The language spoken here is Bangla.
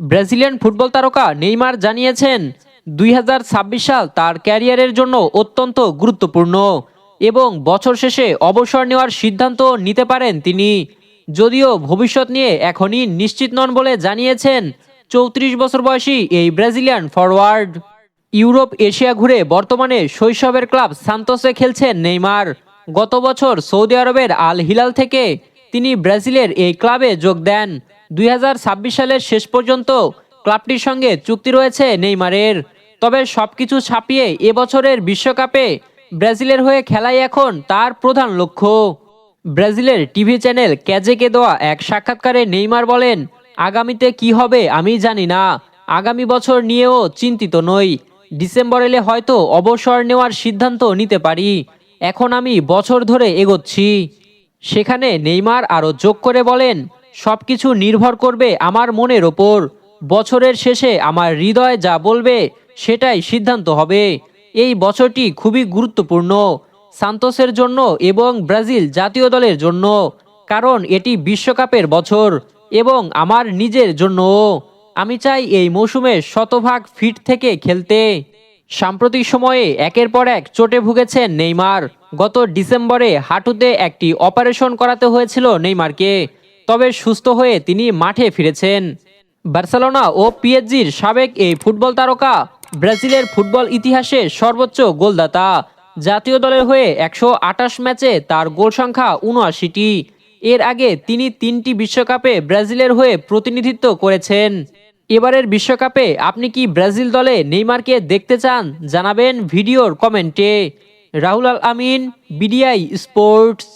ব্রাজিলিয়ান ফুটবল তারকা নেইমার জানিয়েছেন, দুই হাজার ছাব্বিশ সাল তার ক্যারিয়ারের জন্য অত্যন্ত গুরুত্বপূর্ণ এবং বছর শেষে অবসর নেওয়ার সিদ্ধান্ত নিতে পারেন তিনি। যদিও ভবিষ্যৎ নিয়ে এখনই নিশ্চিত নন বলে জানিয়েছেন, চৌত্রিশ বছর বয়সী এই ব্রাজিলিয়ান ফরওয়ার্ড ইউরোপ এশিয়া ঘুরে বর্তমানে শৈশবের ক্লাব সান্তোসে খেলছেন নেইমার। গত বছর সৌদি আরবের আল হিলাল থেকে তিনি ব্রাজিলের এই ক্লাবে যোগ দেন। দুই হাজার ছাব্বিশ সালের শেষ পর্যন্ত ক্লাবটির সঙ্গে চুক্তি রয়েছে নেইমারের। তবে সবকিছু ছাপিয়ে এবছরের বিশ্বকাপে ব্রাজিলের হয়ে খেলাই এখন তার প্রধান লক্ষ্য। ব্রাজিলের টিভি চ্যানেল ক্যাজেকে দেওয়া এক সাক্ষাৎকারে নেইমার বলেন, আগামীতে কি হবে আমি জানি না। আগামী বছর নিয়েও চিন্তিত নই। ডিসেম্বর এলে হয়তো অবসর নেওয়ার সিদ্ধান্ত নিতে পারি। এখন আমি বছর ধরে এগোচ্ছি। সেখানে নেইমার আরও যোগ করে বলেন সব কিছু নির্ভর করবে আমার মনের ওপর। বছরের শেষে আমার হৃদয় যা বলবে সেটাই সিদ্ধান্ত হবে। এই বছরটি খুবই গুরুত্বপূর্ণ। সান্তোসের জন্য এবং ব্রাজিল জাতীয় দলের জন্য। কারণ এটি বিশ্বকাপের বছর এবং আমার নিজের জন্যও। আমি চাই এই মৌসুমে শতভাগ ফিট থেকে খেলতে। সাম্প্রতিক সময়ে একের পর এক চোটে ভুগেছেন নেইমার। গত ডিসেম্বরে হাঁটুতে একটি অপারেশন করাতে হয়েছিল নেইমারকে। তবে সুস্থ হয়ে তিনি মাঠে ফিরেছেন। বার্সেলোনা ও পিএসজির সাবেক এই ফুটবল তারকা ব্রাজিলের ফুটবল ইতিহাসে সর্বোচ্চ গোলদাতা। জাতীয় দলের হয়ে একশো আটাশ ম্যাচে তার গোল সংখ্যা উনআশিটি। এর আগে তিনি তিনটি বিশ্বকাপে ব্রাজিলের হয়ে প্রতিনিধিত্ব করেছেন। এবারের বিশ্বকাপে আপনি কি ব্রাজিল দলে নেইমারকে দেখতে চান? জানাবেন ভিডিওর কমেন্টে। Rahul Al Amin, BDI sports.